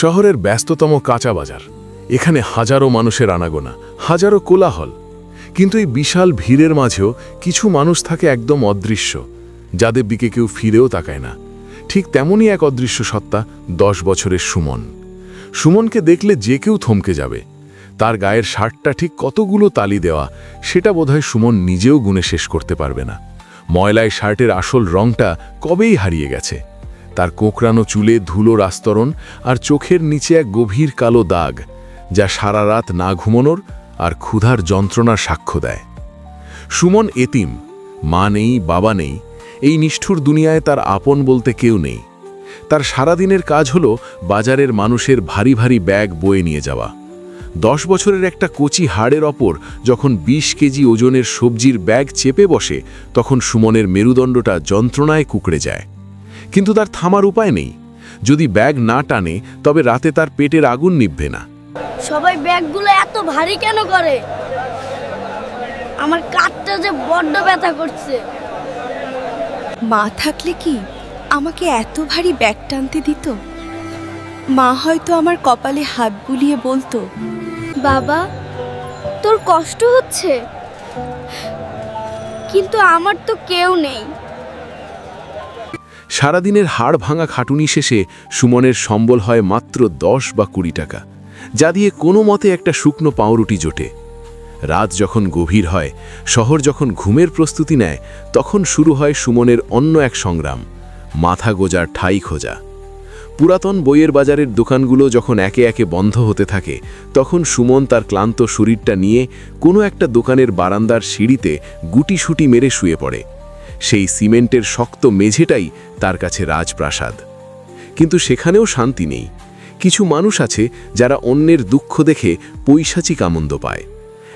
শহরের ব্যস্ততম কাঁচা বাজার। এখানে হাজারো মানুষের আনাগোনা, হাজারো কোলাহল। কিন্তু এই বিশাল ভিড়ের মাঝেও কিছু মানুষ থাকে একদম অদৃশ্য যাদের দিকে কেউ ফিরেও তাকায় না। ঠিক তেমনই এক অদৃশ্য সত্তা, দশ বছরের সুমন। সুমনকে দেখলে যে কেউ থমকে যাবে। তার গায়ের শার্টটা ঠিক কতগুলো তালি দেওয়া, সেটা বোধহয় সুমন নিজেও গুণে শেষ করতে পারবে না। ময়লায় শার্টের আসল রংটা কবেই হারিয়ে গেছে? তার কোঁকড়ানো চুলে ধুলোর আস্তরণ আর চোখের নিচে এক গভীর কালো দাগ, যা সারা রাত না ঘুমানোর আর ক্ষুধার যন্ত্রণার সাক্ষ্য দেয়। সুমন এতিম, মা নেই, বাবা নেই, এই নিষ্ঠুর দুনিয়ায় তার আপন বলতে কেউ নেই। তার সারাদিনের কাজ হলো বাজারের মানুষের ভারী ভারী ব্যাগ বয়ে নিয়ে যাওয়া। দশ বছরের একটা কচি হাড়ের ওপর যখন ২০ কেজি ওজনের সবজির ব্যাগ চেপে বসে, তখন সুমনের মেরুদণ্ডটা যন্ত্রণায় কুকড়ে যায়। কিন্তু তার থামার উপায় নেই। যদি ব্যাগ না টানে তবে রাতে তার পেটের আগুন নিভবে না। সবাই ব্যাগগুলো এত ভারী কেন করে? আমার কাঠটা যে বড্ড ব্যথা করছে। মা থাকলে কি আমাকে এত ভারী ব্যাগ টানতে দিত? মা হয়তো আমার কপালে হাত বুলিয়ে বলতো বাবা তোর কষ্ট হচ্ছে। কিন্তু আমার তো কেউ নেই। সারাদিনের হাড় ভাঙা খাটুনি শেষে সুমনের সম্বল হয় মাত্র দশ বা কুড়ি টাকা, যা দিয়ে কোনো মতে একটা শুকনো পাউরুটি জোটে। রাত যখন গভীর হয়, শহর যখন ঘুমের প্রস্তুতি নেয়, তখন শুরু হয় সুমনের অন্য এক সংগ্রাম, মাথা গোজার ঠাই খোঁজা। পুরাতন বইয়ের বাজারের দোকানগুলো যখন একে একে বন্ধ হতে থাকে, তখন সুমন তার ক্লান্ত শরীরটা নিয়ে কোনো একটা দোকানের বারান্দার সিঁড়িতে গুটিসুটি মেরে শুয়ে পড়ে। সেই সিমেন্টের শক্ত মেঝেটাই তার কাছে রাজপ্রাসাদ। কিন্তু সেখানেও শান্তি নেই। কিছু মানুষ আছে যারা অন্যের দুঃখ দেখে পৈশাচিক আনন্দ পায়।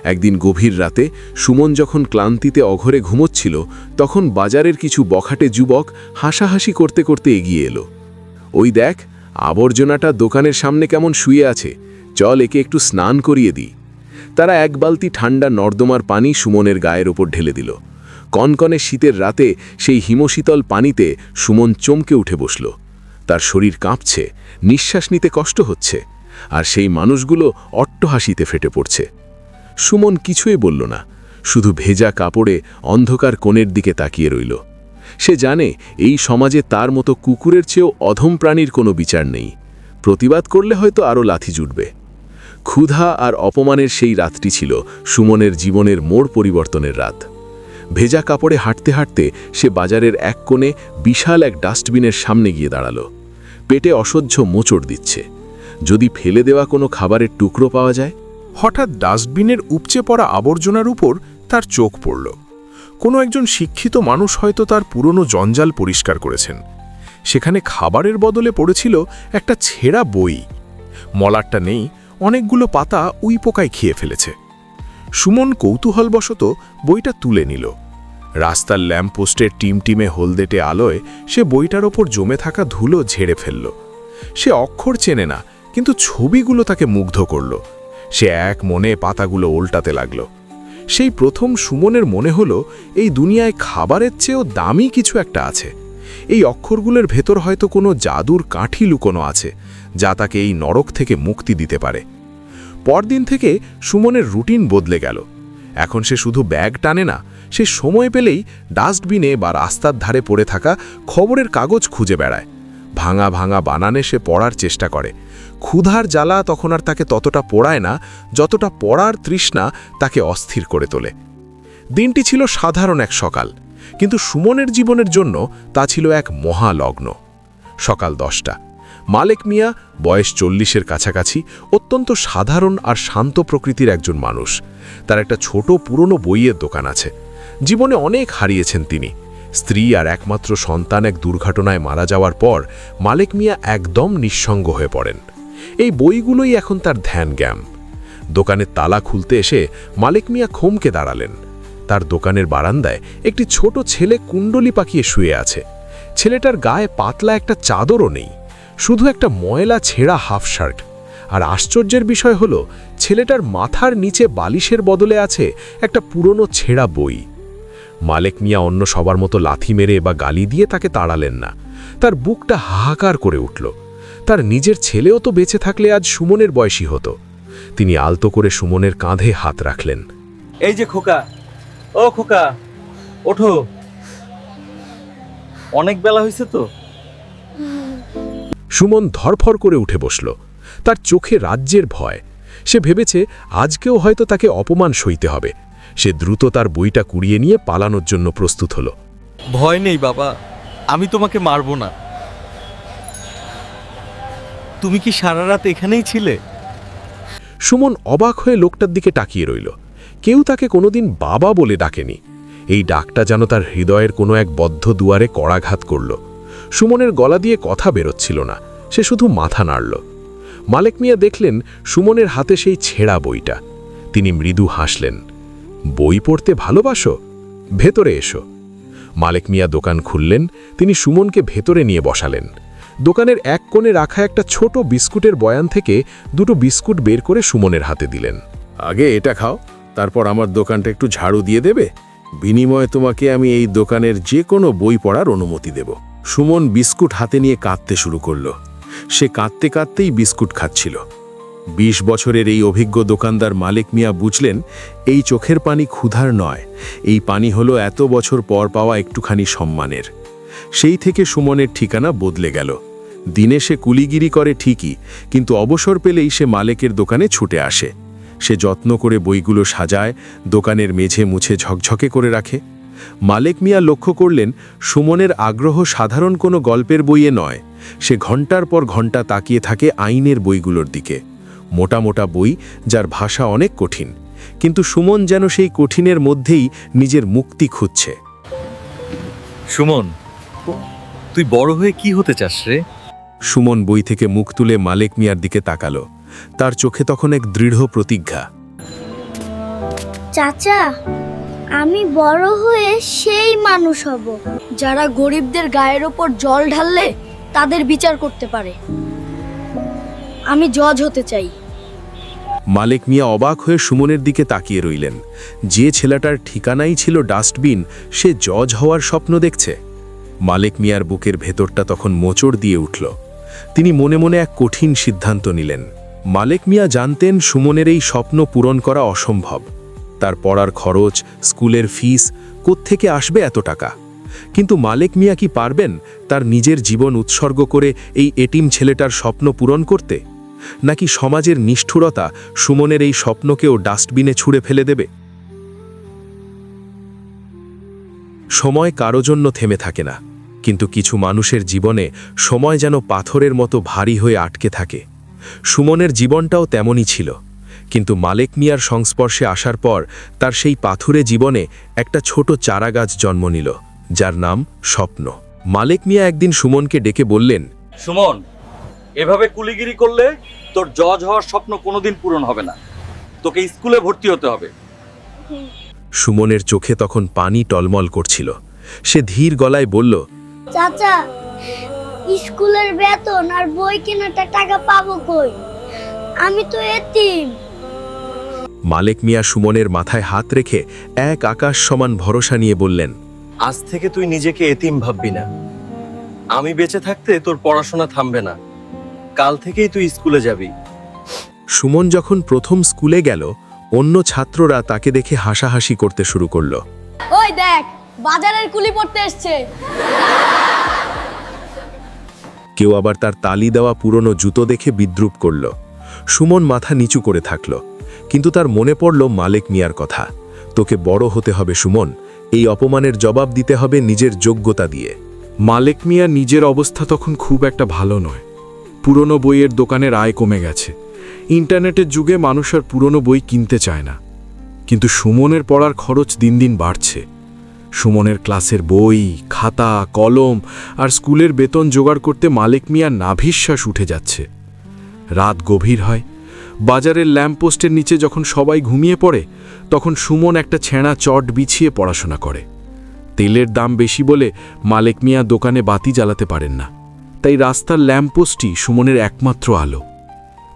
একদিন গভীর রাতে সুমন যখন ক্লান্তিতে অঘরে ঘুমোচ্ছিল, তখন বাজারের কিছু বখাটে যুবক হাসাহাসি করতে করতে এগিয়ে এলো। ওই দেখ, আবর্জনাটা দোকানের সামনে কেমন শুয়ে আছে। চল একে একটু স্নান করিয়ে দিই। তারা এক বালতি ঠান্ডা নর্দমার পানি সুমনের গায়ের ওপর ঢেলে দিল। কনকনে শীতের রাতে সেই হিমশীতল পানিতে সুমন চমকে উঠে বসল। তার শরীর কাঁপছে, নিঃশ্বাস নিতে কষ্ট হচ্ছে, আর সেই মানুষগুলো অট্টহাসিতে ফেটে পড়ছে। সুমন কিছুই বলল না, শুধু ভেজা কাপড়ে অন্ধকার কোণের দিকে তাকিয়ে রইল। সে জানে এই সমাজে তার মতো কুকুরের চেয়েও অধম প্রাণীর কোনো বিচার নেই। প্রতিবাদ করলে হয়তো আরও লাথি জুটবে। ক্ষুধা আর অপমানের সেই রাতটি ছিল সুমনের জীবনের মোড় পরিবর্তনের রাত। ভেজা কাপড়ে হাঁটতে হাঁটতে সে বাজারের এক কোণে বিশাল এক ডাস্টবিনের সামনে গিয়ে দাঁড়াল। পেটে অসহ্য মোচড় দিচ্ছে। যদি ফেলে দেওয়া কোনো খাবারের টুকরো পাওয়া যায়? হঠাৎ ডাস্টবিনের উপচে পড়া আবর্জনার উপর তার চোখ পড়ল। কোনো একজন শিক্ষিত মানুষ হয়তো তার পুরনো জঞ্জাল পরিষ্কার করেছেন। সেখানে খাবারের বদলে পড়েছিল একটা ছেঁড়া বই। মলারটা নেই, অনেকগুলো পাতা উই পোকায় খেয়ে ফেলেছে। সুমন কৌতূহলবশত বইটা তুলে নিল। রাস্তার ল্যাম্পপোস্টের টিমটিমে হলদেটে আলোয় সে বইটার ওপর জমে থাকা ধুলো ঝেড়ে ফেলল। সে অক্ষর চেনে না, কিন্তু ছবিগুলো তাকে মুগ্ধ করল। সে এক মনে পাতাগুলো উল্টাতে লাগল। সেই প্রথম সুমনের মনে হলো, এই দুনিয়ায় খাবারের চেয়েও দামি কিছু একটা আছে। এই অক্ষরগুলোর ভেতর হয়তো কোনো জাদুর কাঠি লুকোনো আছে, যা তাকে এই নরক থেকে মুক্তি দিতে পারে। পরদিন থেকে সুমনের রুটিন বদলে গেল। এখন সে শুধু ব্যাগ টানে না, সে সময় পেলেই ডাস্টবিনে বা রাস্তার ধারে পড়ে থাকা খবরের কাগজ খুঁজে বেড়ায়। ভাঙা ভাঙা বানানে সে পড়ার চেষ্টা করে। ক্ষুধার জ্বালা তখন আর তাকে ততটা পড়ায় না, যতটা পড়ার তৃষ্ণা তাকে অস্থির করে তোলে। দিনটি ছিল সাধারণ এক সকাল, কিন্তু সুমনের জীবনের জন্য তা ছিল এক মহালগ্ন। সকাল দশটা। মালেক মিয়া বয়স চল্লিশের কাছাকাছি, অত্যন্ত সাধারণ আর শান্ত প্রকৃতির একজন মানুষ। তার একটা ছোট পুরনো বইয়ের দোকান আছে। জীবনে অনেক হারিয়েছেন তিনি। স্ত্রী আর একমাত্র সন্তান এক দুর্ঘটনায় মারা যাওয়ার পর মালেক মিয়া একদম নিঃসঙ্গ হয়ে পড়েন। এই বইগুলোই এখন তার ধ্যান জ্ঞান। দোকানের তালা খুলতে এসে মালেক মিয়া খমকে দাঁড়ালেন। তার দোকানের বারান্দায় একটি ছোট ছেলে কুণ্ডলি পাকিয়ে শুয়ে আছে। ছেলেটার গায়ে পাতলা একটা চাদরও নেই। শুধু একটা ময়লা ছেঁড়া হাফ শার্ট আর আশ্চর্যের বিষয় হলো, ছেলেটার মাথার নিচে বালিশের বদলে আছে একটা পুরনো ছেঁড়া বই। মালেক মিয়া অন্য সবার মতো লাথি মেরে বা গালি দিয়ে তাকে তাড়ালেন না। তার বুকটা হাহাকার করে উঠল। তার নিজের ছেলেও তো বেঁচে থাকলে আজ সুমনের বয়সী হতো। তিনি আলতো করে সুমনের কাঁধে হাত রাখলেন। এই যে খোকা, ও খোকা, ওঠো। অনেক বেলা হয়েছে তো? সুমন ধরফর করে উঠে বসল। তার চোখে রাজ্যের ভয়। সে ভেবেছে আজকেও হয়তো তাকে অপমান সইতে হবে। সে দ্রুত তার বইটা কুড়িয়ে নিয়ে পালানোর জন্য প্রস্তুত হলো। ভয় নেই বাবা আমি তোমাকে মারবো না। তুমি কি সারা রাত এখানেই ছিলে? সুমন অবাক হয়ে লোকটার দিকে তাকিয়ে রইল। কেউ তাকে কোনোদিন বাবা বলে ডাকেনি। এই ডাকটা যেন তার হৃদয়ের কোনো এক বদ্ধ দুয়ারে কড়াঘাত করল। সুমনের গলা দিয়ে কথা বেরোচ্ছিল না। সে শুধু মাথা নাড়ল। মালেক মিয়া দেখলেন সুমনের হাতে সেই ছেঁড়া বইটা। তিনি মৃদু হাসলেন। বই পড়তে ভালোবাসো? ভেতরে এসো। মালেক মিয়া দোকান খুললেন, তিনি সুমনকে ভেতরে নিয়ে বসালেন। দোকানের এক কোণে রাখা একটা ছোট বিস্কুটের বয়ান থেকে দুটো বিস্কুট বের করে সুমনের হাতে দিলেন। আগে এটা খাও, তারপর আমার দোকানটা একটু ঝাড়ু দিয়ে দেবে। বিনিময়ে তোমাকে আমি এই দোকানের যে কোনো বই পড়ার অনুমতি দেব। সুমন বিস্কুট হাতে নিয়ে কাঁদতে শুরু করল। সে কাঁদতে কাঁদতেই বিস্কুট খাচ্ছিল। বিশ বছরের এই অভিজ্ঞ দোকানদার মালিক মিয়া বুঝলেন, এই চোখের পানি ক্ষুধার নয়, এই পানি হলো এত বছর পর পাওয়া একটুখানি সম্মানের। সেই থেকে সুমনের ঠিকানা বদলে গেল। দিনে সে কুলিগিরি করে ঠিকই, কিন্তু অবসর পেলেই সে মালেকের দোকানে ছুটে আসে। সে যত্ন করে বইগুলো সাজায়, দোকানের মেঝে মুছে ঝকঝকে করে রাখে। মালেক মিয়া লক্ষ্য করলেন সুমনের আগ্রহ সাধারণ কোনো গল্পের বইয়ে নয়। সে ঘণ্টার পর ঘণ্টা তাকিয়ে থাকে আইনের বইগুলোর দিকে। মোটা মোটা বই যার ভাষা অনেক কঠিন কিন্তু সুমন যেন সেই কঠিনের মধ্যেই নিজের মুক্তি খুঁজছে। সুমন তুই বড় হয়ে কি হতে চাস রে? সুমন বই থেকে মুখ তুলে মালেক মিয়ার দিকে তাকালো। তার চোখে তখন এক দৃঢ় প্রতিজ্ঞা। চাচা আমি বড় হয়ে সেই মানুষ হব। যারা গরিবদের গায়ের ওপর জল ঢাললে তাদের বিচার করতে পারে। আমি জজ হতে চাই। মালেক মিয়া অবাক হয়ে সুমনের দিকে তাকিয়ে রইলেন। যে ছেলেটার ঠিকানাই ছিল ডাস্টবিন, সে জজ হওয়ার স্বপ্ন দেখছে। মালেক মিয়ার বুকের ভেতরটা তখন মোচড় দিয়ে উঠল। তিনি মনে মনে এক কঠিন সিদ্ধান্ত নিলেন। মালেক মিয়া জানতেন সুমনের এই স্বপ্ন পূরণ করা অসম্ভব। তার পড়ার খরচ, স্কুলের ফিস, কোত্থেকে আসবে এত টাকা? কিন্তু মালেক মিয়া কি পারবেন তার নিজের জীবন উৎসর্গ করে এই এটিম ছেলেটার স্বপ্ন পূরণ করতে? নাকি সমাজের নিষ্ঠুরতা সুমনের এই স্বপ্নকেও ডাস্টবিনে ছুঁড়ে ফেলে দেবে? সময় কারও জন্য থেমে থাকে না, কিন্তু কিছু মানুষের জীবনে সময় যেন পাথরের মতো ভারী হয়ে আটকে থাকে। সুমনের জীবনটাও তেমনই ছিল। কিন্তু মালেক মিয়ার সংস্পর্শে আসার পর তার সেই পাথুরে জীবনে একটা ছোট চারা গাছ জন্ম নিল যার নাম স্বপ্ন। মালেক মিয়া একদিন সুমনকে ডেকে বললেন সুমন এভাবে কুলিগিরি করলে তোর জজ হওয়ার স্বপ্ন কোনোদিন পূরণ হবে না। তোকে স্কুলে ভর্তি হতে হবে। সুমনের চোখে তখন পানি টলমল করছিল। সে ধীর গলায় বলল চাচা স্কুলের বেতন আর বই কেনাটা টাকা পাবো কই? আমি তো এতিম। মালেক মিয়া সুমনের মাথায় হাত রেখে এক আকাশ সমান ভরসা নিয়ে বললেন আজ থেকে তুই নিজেকে এতিম ভাববি না। আমি বেঁচে থাকতে তোর পড়াশোনা থামবে না। কাল থেকেই তুই স্কুলে যাবি। সুমন যখন প্রথম স্কুলে গেল অন্য ছাত্ররা তাকে দেখে হাসাহাসি করতে শুরু করল। ওই দেখ বাজারের কুলি পড়তে এসছে। কেউ আবার তার তালি দেওয়া পুরনো জুতো দেখে বিদ্রুপ করল। সুমন মাথা নিচু করে থাকল। কিন্তু তার মনে পড়ল মালেক মিয়ার কথা। তোকে বড় হতে হবে সুমন, এই অপমানের জবাব দিতে হবে নিজের যোগ্যতা দিয়ে। মালেক মিয়া নিজের অবস্থা তখন খুব একটা ভালো নয়। পুরনো বইয়ের দোকানের আয় কমে গেছে। ইন্টারনেটের যুগে মানুষ আর পুরনো বই কিনতে চায় না। কিন্তু সুমনের পড়ার খরচ দিন দিন বাড়ছে। সুমনের ক্লাসের বই, খাতা, কলম আর স্কুলের বেতন জোগাড় করতে মালেক মিয়ার নাভিশ্বাস উঠে যাচ্ছে। রাত গভীর হয় বাজারের ল্যাম্পপোস্টের নিচে যখন সবাই ঘুমিয়ে পড়ে, তখন সুমন একটা ছেঁড়া চট বিছিয়ে পড়াশোনা করে। তেলের দাম বেশি বলে মালেক মিয়া দোকানে বাতি জ্বালাতে পারেন না। তাই রাস্তার ল্যাম্পপোস্টই সুমনের একমাত্র আলো।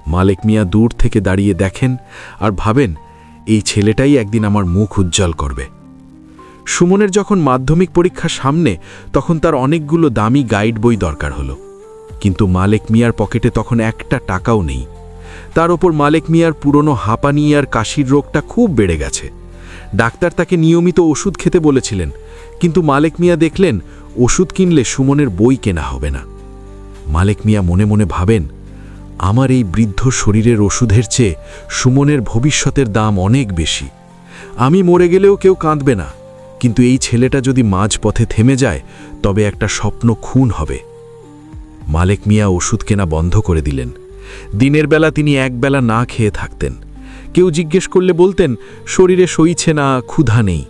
মালেক মিয়া দূর থেকে দাঁড়িয়ে দেখেন আর ভাবেন, এই ছেলেটাই একদিন আমার মুখ উজ্জ্বল করবে। সুমনের যখন মাধ্যমিক পরীক্ষা সামনে, তখন তার অনেকগুলো দামি গাইড বই দরকার হলো। কিন্তু মালেক মিয়ার পকেটে তখন একটা টাকাও নেই। তার ওপর মালেক মিয়ার পুরনো হাঁপানি আর কাশির রোগটা খুব বেড়ে গেছে। ডাক্তার তাকে নিয়মিত ওষুধ খেতে বলেছিলেন, কিন্তু মালেক মিয়া দেখলেন, ওষুধ কিনলে সুমনের বই কেনা হবে না। মালেক মিয়া মনে মনে ভাবেন, আমার এই বৃদ্ধ শরীরের ওষুধের চেয়ে সুমনের ভবিষ্যতের দাম অনেক বেশি। আমি মরে গেলেও কেউ কাঁদবে না, কিন্তু এই ছেলেটা যদি মাঝপথে থেমে যায়, তবে একটা স্বপ্ন খুন হবে। মালেক মিয়া ওষুধ কেনা বন্ধ করে দিলেন। দিনের বেলা তিনি একবেলা না খেয়ে থাকতেন। কেউ জিজ্ঞেস করলে বলতেন, শরীরে সইছে না, ক্ষুধা নেই।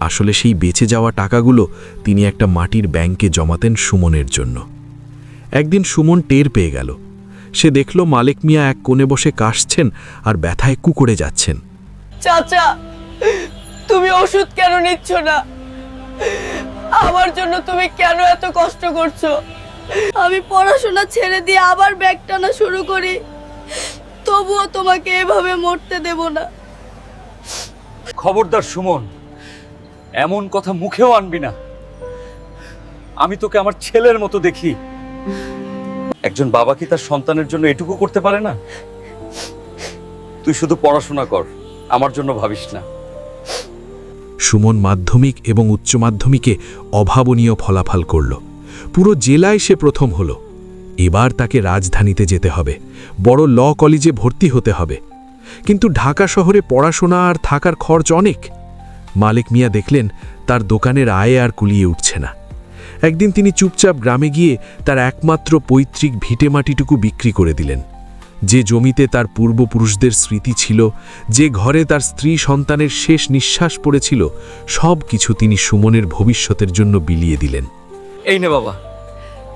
আসলে সেই বেঁচে যাওয়া টাকাগুলো তিনি একটা মাটির ব্যাংকে জমাতেন সুমনের জন্য। একদিন সুমন টের পেয়ে গেল। সে দেখল মালেক মিয়া এক কোণে বসে কাশছেন আর ব্যথায় কুকুরে যাচ্ছেন। চাচা, তুমি ওষুধ কেন নিচ্ছ না? আমার জন্য তুমি কেন এত কষ্ট করছ? আমি পড়াশোনা ছেড়ে দিয়ে আবার ব্যাগ টানা শুরু করি। তবুও তোমাকে এভাবে মরতে দেব না। খবরদার সুমন এমন কথা মুখেও আনবি না। আমি তোকে আমার ছেলের মতো দেখি। একজন বাবা কি তার সন্তানের জন্য এটুকু করতে পারে না? তুই শুধু পড়াশোনা কর আমার জন্য ভাবিস না। সুমন মাধ্যমিক এবং উচ্চ মাধ্যমিকে অভাবনীয় ফলাফল করল। পুরো জেলায় সে প্রথম হল। এবার তাকে রাজধানীতে যেতে হবে। বড় ল কলেজে ভর্তি হতে হবে। কিন্তু ঢাকা শহরে পড়াশোনা আর থাকার খরচ অনেক। মালিক মিয়া দেখলেন তার দোকানের আয়ে আর কুলিয়ে উঠছে না। একদিন তিনি চুপচাপ গ্রামে গিয়ে তার একমাত্র পৈতৃক ভিটেমাটিটুকু বিক্রি করে দিলেন। যে জমিতে তার পূর্বপুরুষদের স্মৃতি ছিল, যে ঘরে তার স্ত্রী সন্তানের শেষ নিঃশ্বাস পড়েছিল সব কিছু তিনি সুমনের ভবিষ্যতের জন্য বিলিয়ে দিলেন। এই নে বাবা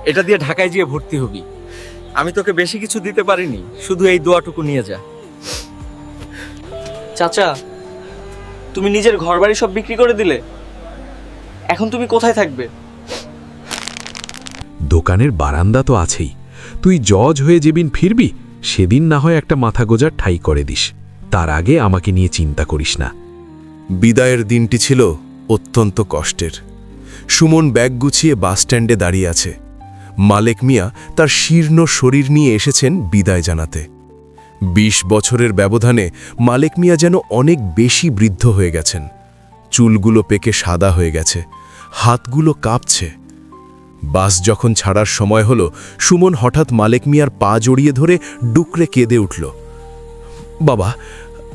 এটা দিয়ে ঢাকায় গিয়ে ভর্তি হবি। আমি তোকে বেশি কিছু দিতে পারিনি শুধু এই দোয়াটুকু নিয়ে যা। চাচা তুমি নিজের ঘরবাড়ি সব বিক্রি করে দিলে? এখন তুমি কোথায় থাকবে? দোকানের বারান্দা তো আছেই। তুই জজ হয়ে যেদিন ফিরবি সেদিন না হয় একটা মাথা গোজার ঠাই করে দিস। তার আগে আমাকে নিয়ে চিন্তা করিস না। বিদায়ের দিনটি ছিল অত্যন্ত কষ্টের। সুমন ব্যাগ গুছিয়ে বাসস্ট্যান্ডে দাঁড়িয়ে আছে। মালেক মিয়া তার শীর্ণ শরীর নিয়ে এসেছেন বিদায় জানাতে। ২০ বছরের ব্যবধানে মালেক মিয়া যেন অনেক বেশি বৃদ্ধ হয়ে গেছেন। চুলগুলো পেকে সাদা হয়ে গেছে, হাতগুলো কাঁপছে। বাস যখন ছাড়ার সময় হলো, সুমন হঠাৎ মালেক মিয়ার পা জড়িয়ে ধরে ডুকরে কেঁদে উঠল। বাবা,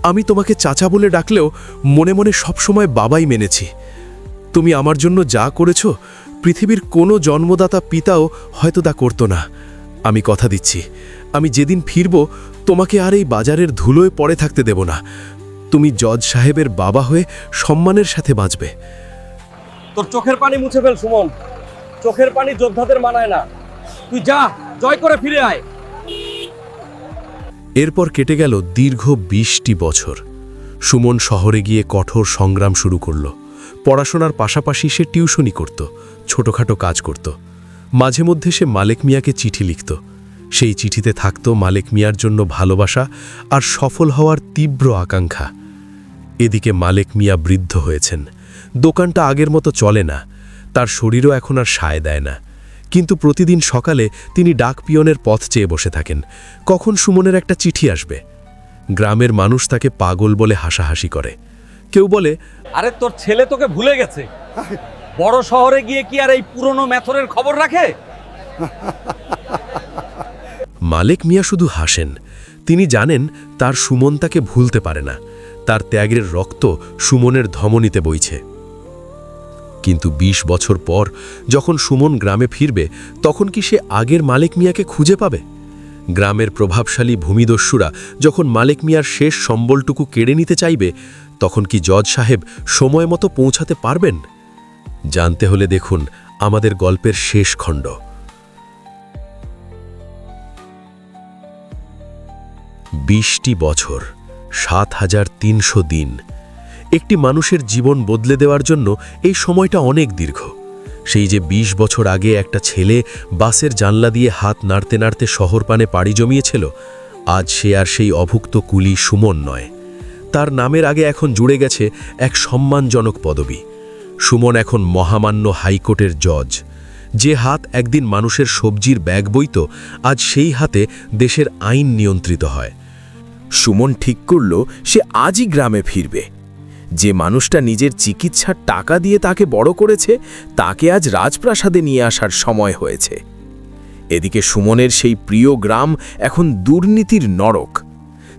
আমি তোমাকে চাচা বলে ডাকলেও মনে মনে সবসময় বাবাই মেনেছি। তুমি আমার জন্য যা করেছ পৃথিবীর কোনো জন্মদাতা পিতাও হয়তো তা করতো না। আমি কথা দিচ্ছি আমি যেদিন ফিরব তোমাকে আর এই বাজারের ধুলোয় পড়ে থাকতে দেব না। তুমি জজ সাহেবের বাবা হয়ে সম্মানের সাথে বাঁচবে। তোর চোখের পানি মুছে ফেল সুমন। চোখের পানি যোদ্ধাদের মানায় না। তুই যা জয় করে ফিরে আয়। এরপর কেটে গেল দীর্ঘ বিশটি বছর। সুমন শহরে গিয়ে কঠোর সংগ্রাম শুরু করল। পড়াশোনার পাশাপাশি সে টিউশনি করত, ছোটখাটো কাজ করত। মাঝে মধ্যে সে মালেক মিয়াকে চিঠি লিখত। সেই চিঠিতে থাকত মালেক মিয়ার জন্য ভালোবাসা আর সফল হওয়ার তীব্র আকাঙ্ক্ষা। এদিকে মালেক মিয়া বৃদ্ধ হয়েছেন। দোকানটা আগের মতো চলে না, তার শরীরও এখন আর সায় দেয় না। কিন্তু প্রতিদিন সকালে তিনি ডাক পিয়নের পথ চেয়ে বসে থাকেন। কখন সুমনের একটা চিঠি আসবে? গ্রামের মানুষ তাকে পাগল বলে হাসাহাসি করে। কেউ বলে আরে তোর ছেলে তোকে ভুলে গেছে। বড় শহরে গিয়ে কি আর এই পুরনো মেথরের খবর রাখে? মালেক মিয়া শুধু হাসেন। তিনি জানেন তার সুমন তাকে ভুলতে পারে না। তার ত্যাগের রক্ত সুমনের ধমনীতে বইছে। কিন্তু ২০ বছর পর যখন সুমন গ্রামে ফিরবে তখন কি সে আগের মালেক মিয়াকে খুঁজে পাবে? গ্রামের প্রভাবশালী ভূমিদস্যুরা যখন মালেক মিয়ার শেষ সম্বলটুকু কেড়ে নিতে চাইবে তখন কি জজ সাহেব সময় মতো পৌঁছাতে পারবেন? জানতে হলে দেখুন আমাদের গল্পের শেষ খণ্ড। বিশটি বছর, সাত হাজার তিনশো দিন। একটি মানুষের জীবন বদলে দেওয়ার জন্য এই সময়টা অনেক দীর্ঘ। সেই যে ২০ বছর আগে একটা ছেলে বাসের জানলা দিয়ে হাত নাড়তে নাড়তে শহর পানে পাড়ি জমিয়েছিল, আজ সে আর সেই অভুক্ত কুলি সুমন নয়। তার নামের আগে এখন জুড়ে গেছে এক সম্মানজনক পদবি। সুমন এখন মহামান্য হাইকোর্টের জজ। যে হাত একদিন মানুষের সবজির ব্যাগ বইত, আজ সেই হাতে দেশের আইন নিয়ন্ত্রিত হয়। সুমন ঠিক করল, সে আজই গ্রামে ফিরবে। যে মানুষটা নিজের চিকিৎসার টাকা দিয়ে তাকে বড় করেছে, তাকে আজ রাজপ্রাসাদে নিয়ে আসার সময় হয়েছে। এদিকে সুমনের সেই প্রিয় গ্রাম এখন দুর্নীতির নরক।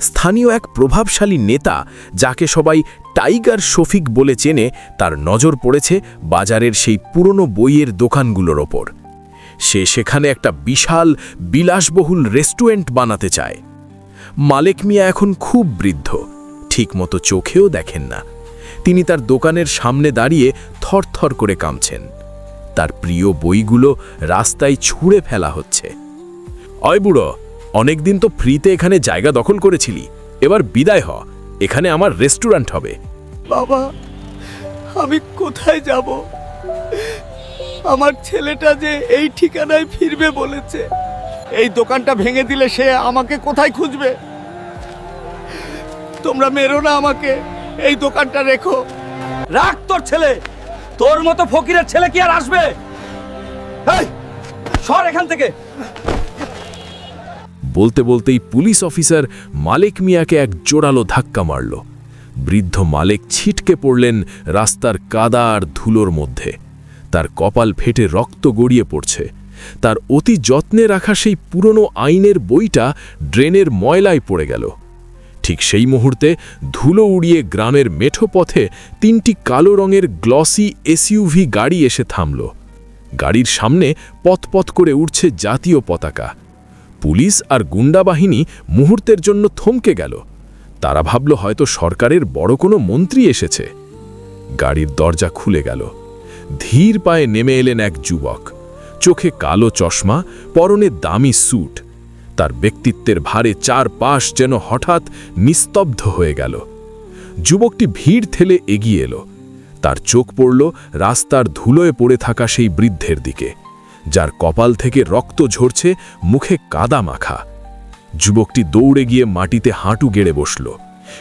স্থানীয় এক প্রভাবশালী নেতা, যাকে সবাই টাইগার শফিক বলে চেনে, তার নজর পড়েছে বাজারের সেই পুরনো বইয়ের দোকানগুলোর ওপর। সে সেখানে একটা বিশাল, বিলাসবহুল রেস্টুরেন্ট বানাতে চায়। মালেক মিয়া এখন খুব বৃদ্ধ, ঠিকমতো চোখেও দেখেন না। তিনি তার দোকানের সামনে দাঁড়িয়ে থরথর করে কামছেন তার প্রিয় বইগুলো রাস্তায় ছুঁড়ে ফেলা হচ্ছে। অয় বুড়ো অনেকদিন তো ফ্রিতে এখানে জায়গা দখল করেছিলি। এবার বিদায় হ এখানে আমার রেস্টুরেন্ট হবে। বাবা আমি কোথায় যাব? আমার ছেলেটা যে এই ঠিকানায় ফিরবে বলেছে। এই দোকানটা ভেঙে দিলে সে আমাকে কোথায় খুঁজবে? তোমরা মেরো না আমাকে এই দোকানটা রেখো। রাখ তোর ছেলে! তোর মতো ফকিরের ছেলে কি আর আসবে? এই, সর এখান থেকে! বলতে বলতেই পুলিশ অফিসার মালেক মিয়াকে এক জোরালো ধাক্কা মারল। বৃদ্ধ মালেক ছিটকে পড়লেন রাস্তার কাদা আর ধুলোর মধ্যে। তার কপাল ফেটে রক্ত গড়িয়ে পড়ছে। তার অতি যত্নে রাখা সেই পুরনো আইনের বইটা ড্রেনের ময়লায় পড়ে গেল। ঠিক সেই মুহূর্তে ধুলো উড়িয়ে গ্রামের মেঠো পথে তিনটি কালো রঙের গ্লসি এসইউভি গাড়ি এসে থামল। গাড়ির সামনে পথপথ করে উঠছে জাতীয় পতাকা। পুলিশ আর গুন্ডা বাহিনী মুহূর্তের জন্য থমকে গেল। তারা ভাবল হয়তো সরকারের বড় কোনো মন্ত্রী এসেছে। গাড়ির দরজা খুলে গেল। ধীর পায়ে নেমে এলেন এক যুবক। চোখে কালো চশমা, পরনে দামি স্যুট। তার ব্যক্তিত্বের ভারে চার পাশ যেন হঠাৎ নিস্তব্ধ হয়ে গেল। যুবকটি ভিড় ঠেলে এগিয়ে এলো। তার চোখ পড়ল রাস্তার ধুলোয় পড়ে থাকা সেই বৃদ্ধের দিকে। যার কপাল থেকে রক্ত ঝরছে, মুখে কাদা মাখা। যুবকটি দৌড়ে গিয়ে মাটিতে হাঁটু গেড়ে বসল।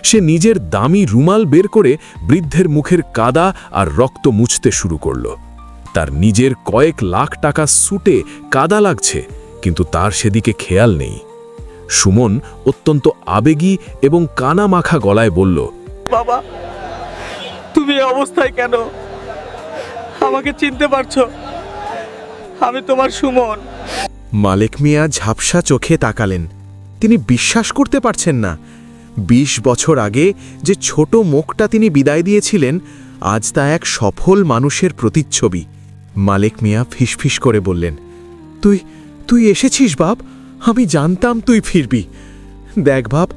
সে নিজের দামি রুমাল বের করে বৃদ্ধের মুখের কাদা আর রক্ত মুছতে শুরু করল। তার নিজের কয়েক লাখ টাকা সুটে কাদা লাগছে, কিন্তু তার সেদিকে খেয়াল নেই। সুমন অত্যন্ত আবেগী এবং কানা মাখা গলায় বলল, বাবা, তুমি অবস্থায় কেন আমাকে চিনতে পারছ? আমি তোমার সুমন। মালেক মিয়া ঝাপসা চোখে তাকালেন। তিনি বিশ্বাস করতে পারছেন না। ২০ বছর আগে যে ছোট মুখটা তিনি বিদায় দিয়েছিলেন আজ তা এক সফল মানুষের প্রতিচ্ছবি। মালেক মিয়া ফিসফিস করে বললেন তুই তুই এসেছিস বাপ? আমি জানতাম তুই ফিরবি। দেখ বাপ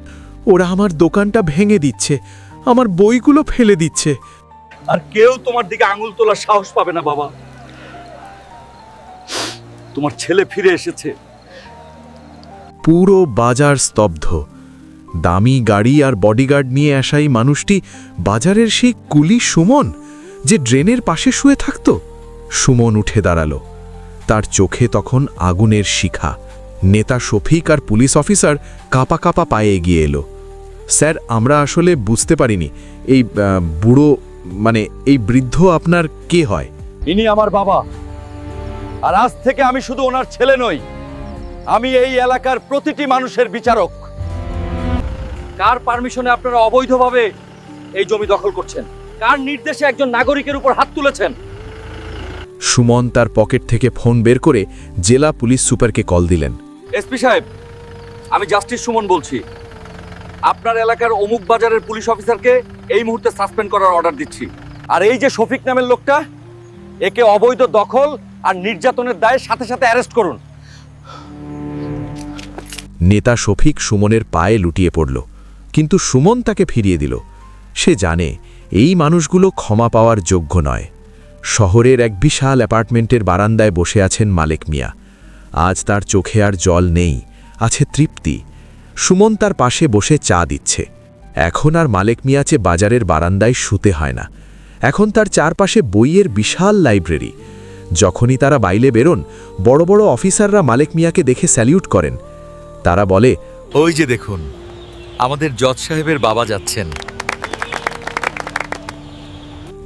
ওরা আমার দোকানটা ভেঙে দিচ্ছে আমার বইগুলো ফেলে দিচ্ছে। আর কেউ তোমার দিকে আঙুল তোলার সাহস পাবে না বাবা। তোমার ছেলে ফিরে এসেছে। পুরো বাজার স্তব্ধ। দামি গাড়ি আর বডিগার্ড নিয়ে আসা এই মানুষটি বাজারের সেই কুলি সুমন যে ড্রেনের পাশে শুয়ে থাকত। সুমন উঠে দাঁড়াল। তার চোখে তখন আগুনের শিখা। নেতা শফিক আর পুলিশ অফিসার কাপা কাপা পায়ে এগিয়ে এলো। স্যার আমরা আসলে বুঝতে পারিনি। এই বুড়ো মানে এই বৃদ্ধ আপনার কে হয়? ইনি আমার বাবা। আর আজ থেকে আমি শুধু ওনার ছেলে নই আমি এই এলাকার প্রতিটি মানুষের বিচারক। কার পারমিশনে আপনারা অবৈধভাবে এই জমি দখল করছেন? কার নির্দেশে একজন নাগরিকের উপর হাত তুলেছেন? সুমন তার পকেট থেকে ফোন বের করে জেলা পুলিশ সুপারকে কল দিলেন। এসপি সাহেব আমি জাস্টিস সুমন বলছি। আপনার এলাকার অমুক বাজারের পুলিশ অফিসারকে এই মুহূর্তে সাসপেন্ড করার অর্ডার দিচ্ছি। আর এই যে শফিক নামের লোকটা একে অবৈধ দখল আর নির্যাতনের দায়ে সাথে সাথে অ্যারেস্ট করুন। নেতা শফিক সুমনের পায়ে লুটিয়ে পড়ল, কিন্তু সুমন তাকে ফিরিয়ে দিল। সে জানে, এই মানুষগুলো ক্ষমা পাওয়ার যোগ্য নয়। শহরের এক বিশাল অ্যাপার্টমেন্টের বারান্দায় বসে আছেন মালেক মিয়া। আজ তার চোখে আর জল নেই, আছে তৃপ্তি। সুমন তার পাশে বসে চা দিচ্ছে। এখন আর মালেক মিয়াচে বাজারের বারান্দায় শুতে হয় না। এখন তার চারপাশে বইয়ের বিশাল লাইব্রেরি। যখনই তারা বাইলে বেরোন বড় বড় অফিসাররা মালেক মিয়াকে দেখে স্যালিউট করেন। তারা বলে ওই যে দেখুন আমাদের জজ সাহেবের বাবা যাচ্ছেন।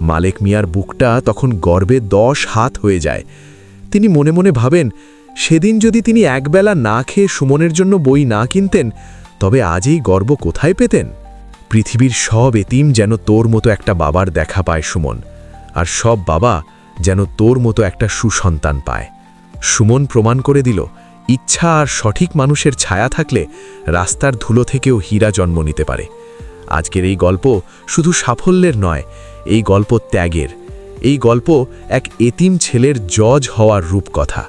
মালেক মিয়ার বুকটা তখন গর্বে দশ হাত হয়ে যায়। তিনি মনে মনে ভাবেন সেদিন যদি তিনি একবেলা না খেয়ে সুমনের জন্য বই না কিনতেন তবে আজ এই গর্ব কোথায় পেতেন? পৃথিবীর সব এতিম যেন তোর মতো একটা বাবার দেখা পায় সুমন। আর সব বাবা যেন তোর মতো একটা সুসন্তান পায়। সুমন প্রমাণ করে দিল, ইচ্ছা আর সঠিক মানুষের ছায়া থাকলে রাস্তার ধুলো থেকেও হীরা জন্ম নিতে পারে। আজকের এই গল্প শুধু সাফল্যের নয়, এই গল্প ত্যাগের। এই গল্প এক এতিম ছেলের জজ হওয়ার রূপকথা।